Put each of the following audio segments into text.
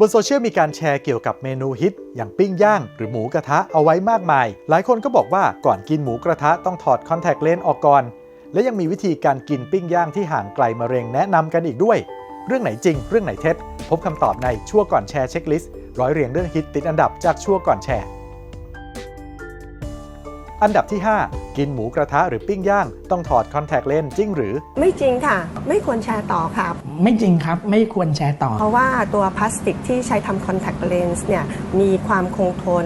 บนโซเชียลมีการแชร์เกี่ยวกับเมนูฮิต อย่างปิ้งย่าง หรือหมูกระทะเอาไว้มากมาย หลายคนก็บอกว่าก่อนกินหมูกระทะต้องถอดคอนแทคเลนส์ออกก่อน และยังมีวิธีการกินปิ้งย่างที่ห่างไกลมะเร็งแนะนำกันอีกด้วย เรื่องไหนจริง เรื่องไหนเท็จ พบคำตอบในชั่วก่อนแชร์เช็คลิสต์ร้อยเรียงเรื่องฮิตติดอันดับจากชั่วก่อนแชร์ อันดับที่ 5 กินหมูกระทะหรือปิ้งย่าง ต้องถอดคอนแทคเลนส์จริงหรือ ไม่จริงค่ะ ไม่ควรแชร์ต่อค่ะไม่จริงครับไม่ควรแชร์ต่อ เพราะว่าตัวพลาสติกที่ใช้ทำ contact lens เนี่ยมีความคงทน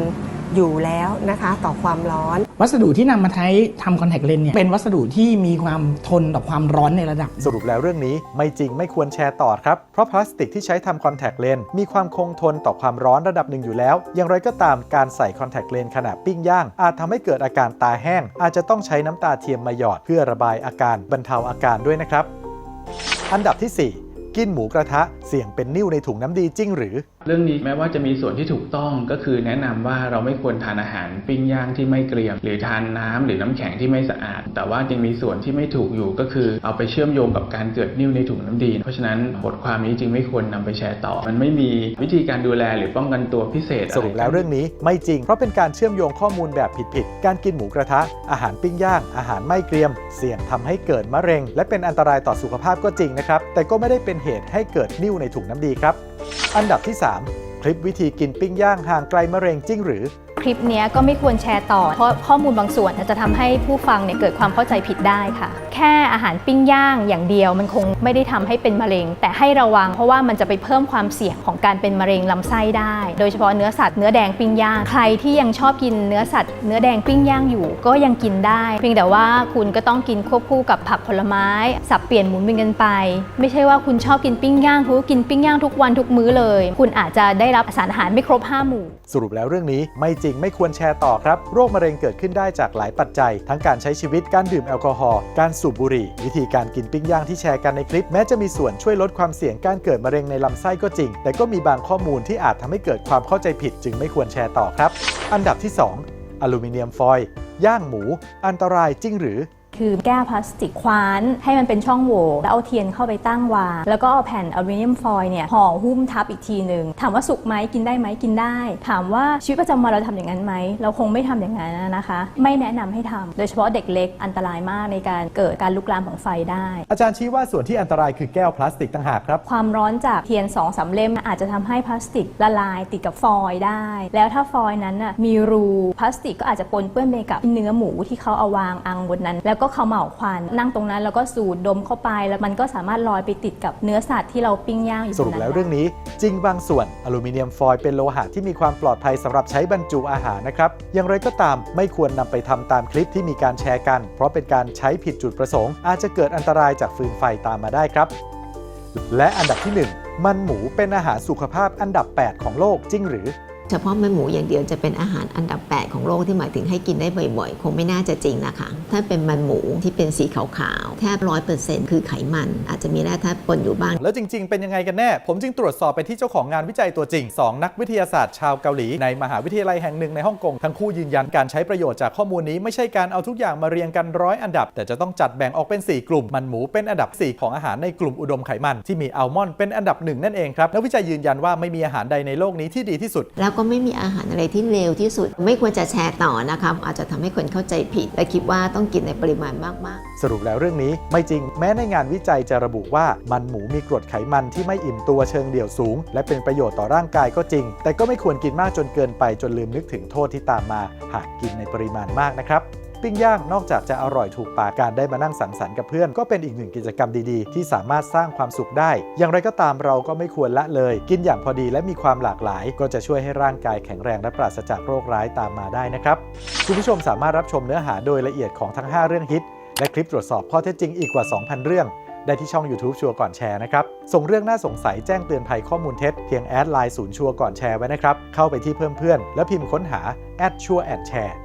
อยู่แล้วนะคะต่อความร้อน วัสดุที่นำมาใช้ทำคอนแทคเลนส์เนี่ยเป็นวัสดุที่มีความทนต่อความร้อนในระดับ สรุปแล้วเรื่องนี้ไม่จริงไม่ควรแชร์ต่อครับ เพราะพลาสติกที่ใช้ทำคอนแทคเลนส์มีความคงทนต่อความร้อนระดับหนึ่งอยู่แล้ว อย่างไรก็ตามการใส่คอนแทคเลนส์ขณะปิ้งย่าง อาจทำให้เกิดอาการตาแห้ง อาจจะต้องใช้น้ำตาเทียมมาหยอดเพื่อระบายอาการบรรเทาอาการด้วยนะครับ อันดับที่ 4 กินหมูกระทะ เสี่ยงเป็นนิ่วในถุงน้ำดีจริงหรือ เรื่องนี้แม้ว่าจะมีส่วนที่ถูกต้องก็คือแนะนำว่าเราไม่ควรทานอาหารปิ้งย่างที่ไม่เกรียม หรือทานน้ำหรือน้ำแข็งที่ไม่สะอาด แต่ว่ายังมีส่วนที่ไม่ถูกอยู่ก็คือ เอาไปเชื่อมโยงกับการเกิดนิ่วในถุงน้ำดี เพราะฉะนั้นบทความนี้จึงไม่ควรนำไปแชร์ต่อ มันไม่มีวิธีการดูแลหรือป้องกันตัวพิเศษอะสไรุปแล้วเรื่องนี้ไม่จริงเพราะเป็นการเชื่อมโยงข้อมูลแบบผิดๆการกินหมูกระทะ อาหารปิ้งย่าง อาหารไม่เกรียม เสี่ยงทำให้เกิดมะเร็ง และเป็นอันตรายต่อสุขภาพก็จริงนะครับแต่ก็ไม่ได้เป็นเหตุให้เกิดนิ่วในถุงน้ำดีครับ อันดับที่ 3 คลิปวิธีกินปิ้งย่างห่างไกลมะเร็งจริงหรือคลิปนี้ก็ไม่ควรแชร์ต่อ เพราะข้อมูลบางส่วนอาจจะทำให้ผู้ฟังเนี่ยเกิดความเข้าใจผิดได้ค่ะ แค่อาหารปิ้งย่างอย่างเดียวมันคงไม่ได้ทำให้เป็นมะเร็ง แต่ให้ระวังเพราะว่ามันจะไปเพิ่มความเสี่ยงของการเป็นมะเร็งลำไส้ได้ โดยเฉพาะเนื้อสัตว์เนื้อแดงปิ้งย่างใครที่ยังชอบกินเนื้อสัตว์เนื้อแดงปิ้งย่างอยู่ ก็ยังกินได้เพียงแต่ว่าคุณก็ต้องกินควบคู่กับผักผลไม้ สับเปลี่ยนหมุนเวียนกันไป ไม่ใช่ว่าคุณชอบกินปิ้งย่างคุณก็กินปิ้งย่างทุกวันทุกมื้อเลย คุณอาจจะได้รับสารอาหารไม่ครบห้าหมู่ สรุปแล้วเรื่องนี้ไม่จริงไม่ควรแชร์ต่อครับ โรคมะเร็งเกิดขึ้นได้จากหลายปัจจัย ทั้งการใช้ชีวิตการดื่มแอลกอฮอล์การสูบบุหรี่ วิธีการกินปิ้งย่างที่แชร์กันในคลิป แม้จะมีส่วนช่วยลดความเสี่ยงการเกิดมะเร็งในลำไส้ก็จริง แต่ก็มีบางข้อมูลที่อาจทำให้เกิดความเข้าใจผิด จึงไม่ควรแชร์ต่อครับ อันดับที่ 2 อลูมิเนียมฟอยล์ย่างหมู อันตรายจริงหรือ คือแก้วพลาสติกคว้านให้มันเป็นช่องโหว่แล้วเอาเทียนเข้าไปตั้งวางแล้วก็เอาแผ่นอลูมิเนียมฟอยล์เนี่ยห่อหุ้มทับอีกทีหนึ่งถามว่าสุกไหมกินได้ไหมกินได้ ถามว่าชีวิตประจำวันเราทำอย่างนั้นไหมเราคงไม่ทำอย่างนั้นนะคะ ไม่แนะนำให้ทำโดยเฉพาะเด็กเล็กอันตรายมากในการเกิดการลุกลามของไฟได้ อาจารย์ชี้ว่าส่วนที่อันตรายคือแก้วพลาสติกต่างหากครับ ความร้อนจากเทียน2อสาเล่มอาจจะทำให้พลาสติกละลายติดกับฟอยล์ได้ แล้วถ้าฟอยล์นั้นน่ะมีรูพลาสติกก็อาจจะปนเปื้อนไปกับเนื้อหมูที่เขาเอาวางอังบนนั้น แล้วก็เขม่าควันนั่งตรงนั้นแล้วก็สูดดมเข้าไป แล้วมันก็สามารถลอยไปติดกับเนื้อสัตว์ที่เราปิ้งย่างอยู่สรุปแล้วเรื่องนี้ จริงบางส่วนอลูมิเนียมฟอยล์เป็นโลหะที่มีความปลอดภัยสำหรับใช้บรรจุอาหารนะครับอย่างไรก็ตามไม่ควรนำไปทำตามคลิปที่มีการแชร์กัน เพราะเป็นการใช้ผิดจุดประสงค์ อาจจะเกิดอันตรายจากฟืนไฟตามมาได้ครับ และอันดับที่ 1 มันหมูเป็นอาหารสุขภาพอันดับ 8 ของโลกจริงหรือ เฉพาะมันหมูอย่างเดียวจะเป็นอาหารอันดับ 8 ของโลกที่หมายถึงให้กินได้บ่อยๆ คงไม่น่าจะจริงนะคะ ถ้าเป็นมันหมูที่เป็นสีขาวๆ แทบร้อยเปอร์เซ็นต์คือไขมัน อาจจะมีแร่ธาตุปนอยู่บ้าง แล้วจริงๆ เป็นยังไงกันแน่ ผมจึงตรวจสอบไปที่เจ้าของงานวิจัยตัวจริง 2 นักวิทยาศาสตร์ชาวเกาหลี ในมหาวิทยาลัยแห่งหนึ่งในฮ่องกง ทั้งคู่ยืนยันการใช้ประโยชน์จากข้อมูลนี้ไม่ใช่การเอาทุกอย่างมาเรียงกันร้อยอันดับ แต่จะต้องจัดแบ่งออกเป็น 4 กลุ่ม มันหมูเป็นอันดับ 4 ของอาหารในกลุ่มอุดมไขมันที่มีอัลมอนด์เป็นอันดับหนึ่งนั่นเองครับนักวิจัยยืนยันว่าไม่มีอาหารใดในโลกนี้ที่ดีที่สุดแล้วก็ไม่มีอาหารอะไรที่เลวที่สุด ไม่ควรจะแชร์ต่อนะคะอาจจะทำให้คนเข้าใจผิด และคิดว่าต้องกินในปริมาณมากๆ สรุปแล้วเรื่องนี้ไม่จริงแม้ในงานวิจัยจะระบุว่ามันหมูมีกรดไขมันที่ไม่อิ่มตัวเชิงเดี่ยวสูง และเป็นประโยชน์ต่อร่างกายก็จริง แต่ก็ไม่ควรกินมากจนเกินไปจนลืมนึกถึงโทษที่ตามมา หากกินในปริมาณมากนะครับ ปิ้งย่างนอกจากจะอร่อยถูกปากการได้มานั่งสังสรรค์กับเพื่อนก็เป็นอีกหนึ่งกิจกรรมดีๆ ที่สามารถสร้างความสุขได้ อย่างไรก็ตามเราก็ไม่ควรละเลย กินอย่างพอดีและมีความหลากหลาย ก็จะช่วยให้ร่างกายแข็งแรงและปราศจากโรคร้ายตามมาได้นะครับคุณผู้ชมสามารถรับชมเนื้อหาโดยละเอียดของทั้ง 5 เรื่องฮิต และคลิปตรวจสอบข้อเท็จจริงอีกกว่า 2,000 เรื่องได้ที่ช่อง YouTube ชัวก่อนแชร์นะครับ ส่งเรื่องน่าสงสัยแจ้งเตือนภัยข้อมูลเท็จเพียงแอดไลน์ศูนย์ชัวก่อนแชร์ไว้นะครับ เข้าไปที่เพิ่มเพื่อน แล้วพิมพ์ค้นหาแอดชัวแอนแชร์